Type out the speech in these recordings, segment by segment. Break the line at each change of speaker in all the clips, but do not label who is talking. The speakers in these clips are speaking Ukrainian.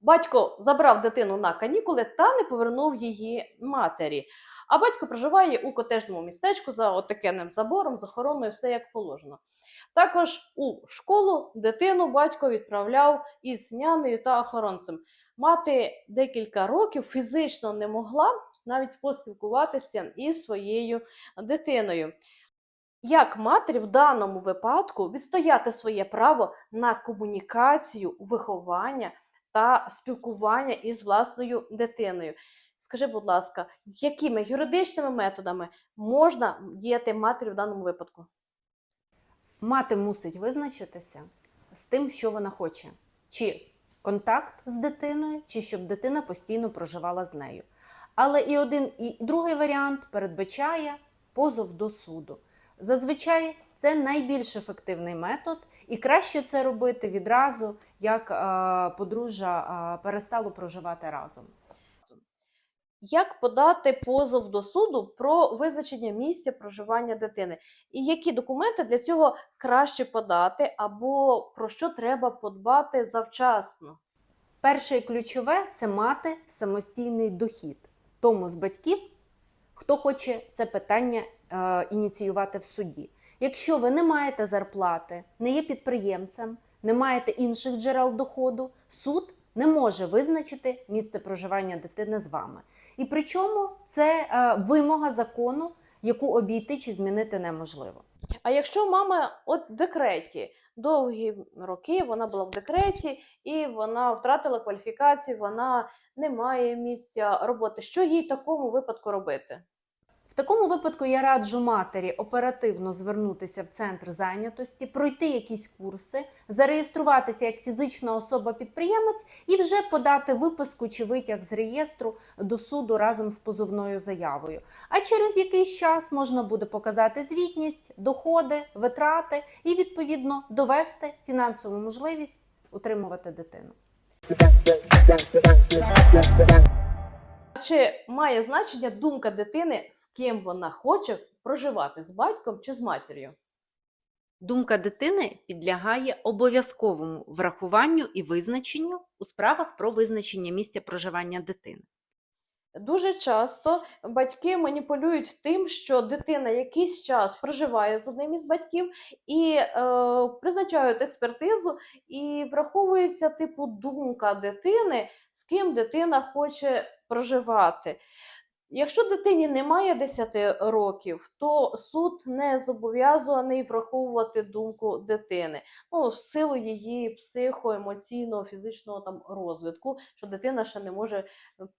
Батько забрав дитину на канікули та не повернув її матері. А батько проживає у котежному містечку за отакенним забором, з охороною, все як положено. Також у школу дитину батько відправляв із нянею та охоронцем. Мати декілька років фізично не могла навіть поспілкуватися із своєю дитиною. Як матері в даному випадку відстояти своє право на комунікацію, виховання та спілкування із власною дитиною? Скажи, будь ласка, якими юридичними методами можна діяти матері в даному випадку?
Мати мусить визначитися з тим, що вона хоче: чи контакт з дитиною, чи щоб дитина постійно проживала з нею. Але і один, і другий варіант передбачає позов до суду. Зазвичай це найбільш ефективний метод, і краще це робити відразу, як подружжя перестало проживати разом.
Як подати позов до суду про визначення місця проживання дитини? І які документи для цього краще подати, або про що треба подбати завчасно?
Перше і ключове це мати самостійний дохід тому з батьків, хто хоче це питання е, ініціювати в суді. Якщо ви не маєте зарплати, не є підприємцем, не маєте інших джерел доходу, суд не може визначити місце проживання дитини з вами. І причому це е, вимога закону, яку обійти чи змінити неможливо.
А якщо мама от в декреті, довгі роки вона була в декреті і вона втратила кваліфікацію, вона не має місця роботи, що їй в такому випадку робити?
В такому випадку я раджу матері оперативно звернутися в центр зайнятості, пройти якісь курси, зареєструватися як фізична особа-підприємець і вже подати виписку чи витяг з реєстру до суду разом з позовною заявою. А через якийсь час можна буде показати звітність, доходи, витрати і відповідно довести фінансову можливість утримувати дитину.
Чи має значення думка дитини, з ким вона хоче проживати з батьком чи з матір'ю?
Думка дитини підлягає обов'язковому врахуванню і визначенню у справах про визначення місця проживання дитини.
Дуже часто батьки маніпулюють тим, що дитина якийсь час проживає з одним із батьків і е, призначають експертизу, і враховується типу думка дитини, з ким дитина хоче проживати. Якщо дитині немає 10 років, то суд не зобов'язаний враховувати думку дитини. Ну, в силу її психоемоційного, фізичного там розвитку, що дитина ще не може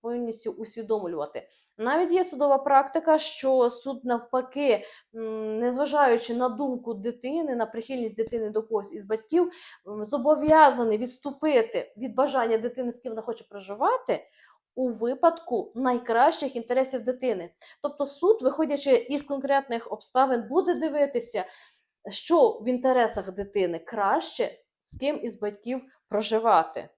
повністю усвідомлювати. Навіть є судова практика, що суд навпаки, незважаючи на думку дитини, на прихильність дитини до когось із батьків, зобов'язаний відступити від бажання дитини, з ким вона хоче проживати. У випадку найкращих інтересів дитини. Тобто суд, виходячи із конкретних обставин, буде дивитися, що в інтересах дитини краще з ким із батьків проживати.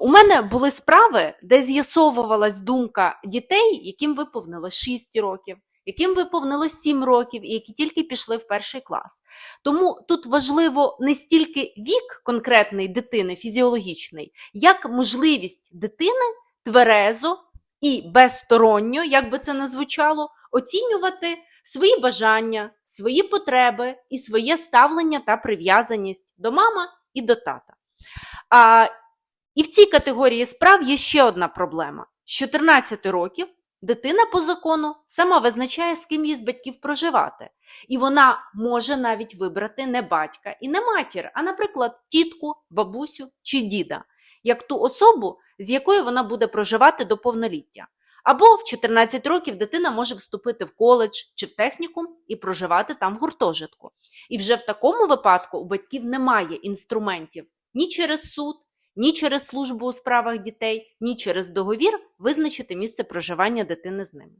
У мене були справи, де з'ясовувалась думка дітей, яким виповнилось 6 років, яким виповнилось 7 років, і які тільки пішли в перший клас. Тому тут важливо не стільки вік конкретний дитини, фізіологічний, як можливість дитини тверезо і безсторонньо, як би це не звучало, оцінювати свої бажання, свої потреби і своє ставлення та прив'язаність до мама і до тата. А, і в цій категорії справ є ще одна проблема: з 14 років дитина по закону сама визначає, з ким їй з батьків проживати. І вона може навіть вибрати не батька і не матір, а, наприклад, тітку, бабусю чи діда, як ту особу, з якою вона буде проживати до повноліття. Або в 14 років дитина може вступити в коледж чи в технікум і проживати там в гуртожитку. І вже в такому випадку у батьків немає інструментів ні через суд, ні через службу у справах дітей, ні через договір визначити місце проживання дитини з ними.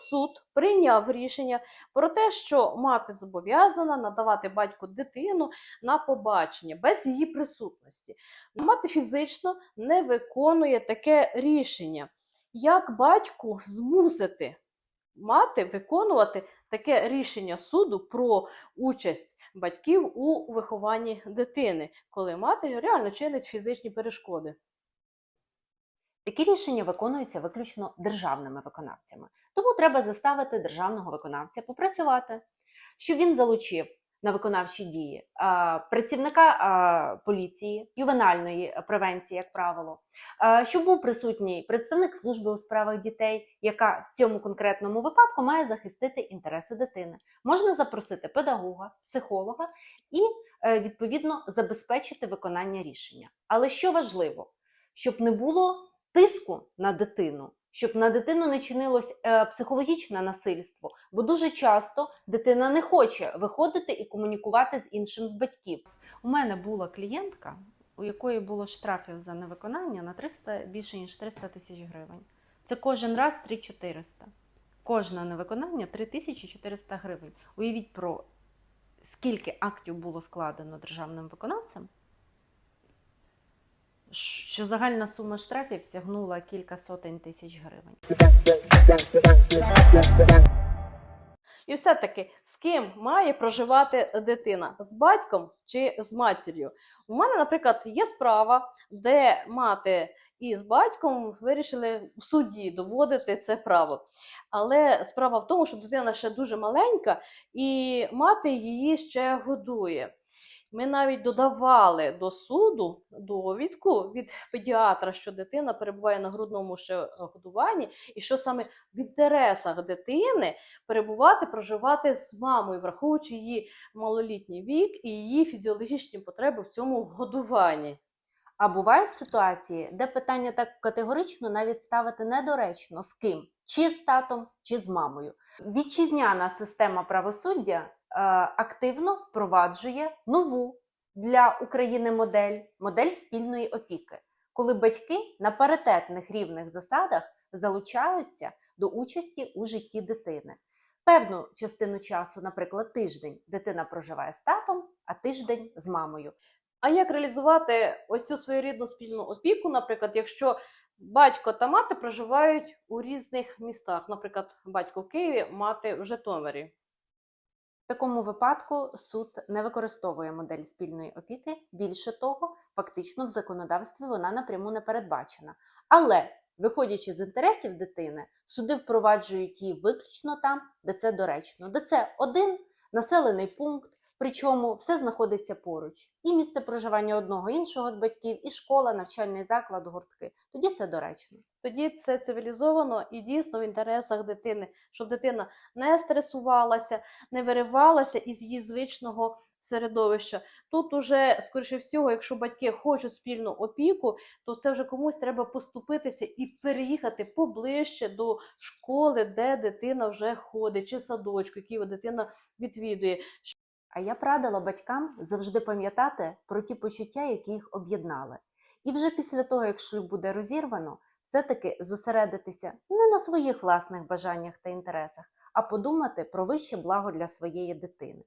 Суд прийняв рішення про те, що мати зобов'язана надавати батьку дитину на побачення без її присутності. Мати фізично не виконує таке рішення. як батьку змусити мати виконувати таке рішення суду про участь батьків у вихованні дитини, коли мати реально чинить фізичні перешкоди.
Такі рішення виконуються виключно державними виконавцями. Тому треба заставити державного виконавця попрацювати, щоб він залучив на виконавчі дії а, працівника а, поліції, ювенальної превенції, як правило, а, щоб був присутній представник служби у справах дітей, яка в цьому конкретному випадку має захистити інтереси дитини. Можна запросити педагога, психолога і е, відповідно забезпечити виконання рішення. Але що важливо, щоб не було тиску на дитину, щоб на дитину не чинилось е, психологічне насильство, бо дуже часто дитина не хоче виходити і комунікувати з іншим з батьків. У мене була клієнтка, у якої було штрафів за невиконання на 300, більше ніж 300 тисяч гривень. Це кожен раз 3400. Кожне невиконання 3400 гривень. Уявіть про скільки актів було складено державним виконавцем, що загальна сума штрафів сягнула кілька сотень тисяч гривень.
І все-таки з ким має проживати дитина? З батьком чи з матір'ю? У мене, наприклад, є справа, де мати і з батьком вирішили в суді доводити це право. Але справа в тому, що дитина ще дуже маленька, і мати її ще годує. Ми навіть додавали до суду довідку від педіатра, що дитина перебуває на грудному ще годуванні, і що саме в інтересах дитини перебувати, проживати з мамою, враховуючи її малолітній вік і її фізіологічні потреби в цьому годуванні.
А бувають ситуації, де питання так категорично навіть ставити недоречно з ким, чи з татом, чи з мамою. Вітчизняна система правосуддя е, активно впроваджує нову для України модель модель спільної опіки, коли батьки на паритетних рівних засадах залучаються до участі у житті дитини. Певну частину часу, наприклад, тиждень, дитина проживає з татом, а тиждень з мамою.
А як реалізувати ось цю своєрідну спільну опіку, наприклад, якщо батько та мати проживають у різних містах, наприклад, батько в Києві, мати в Житомирі?
В такому випадку суд не використовує модель спільної опіки. Більше того, фактично в законодавстві вона напряму не передбачена. Але, виходячи з інтересів дитини, суди впроваджують її виключно там, де це доречно, де це один населений пункт, причому все знаходиться поруч. І місце проживання одного іншого з батьків, і школа, навчальний заклад, гуртки. Тоді це доречно.
Тоді це цивілізовано і дійсно в інтересах дитини, щоб дитина не стресувалася, не виривалася із її звичного середовища. Тут уже, скоріше всього, якщо батьки хочуть спільну опіку, то це вже комусь треба поступитися і переїхати поближче до школи, де дитина вже ходить, чи садочку, який дитина відвідує.
А я б радила батькам завжди пам'ятати про ті почуття, які їх об'єднали. І вже після того, як шлюб буде розірвано, все-таки зосередитися не на своїх власних бажаннях та інтересах, а подумати про вище благо для своєї дитини.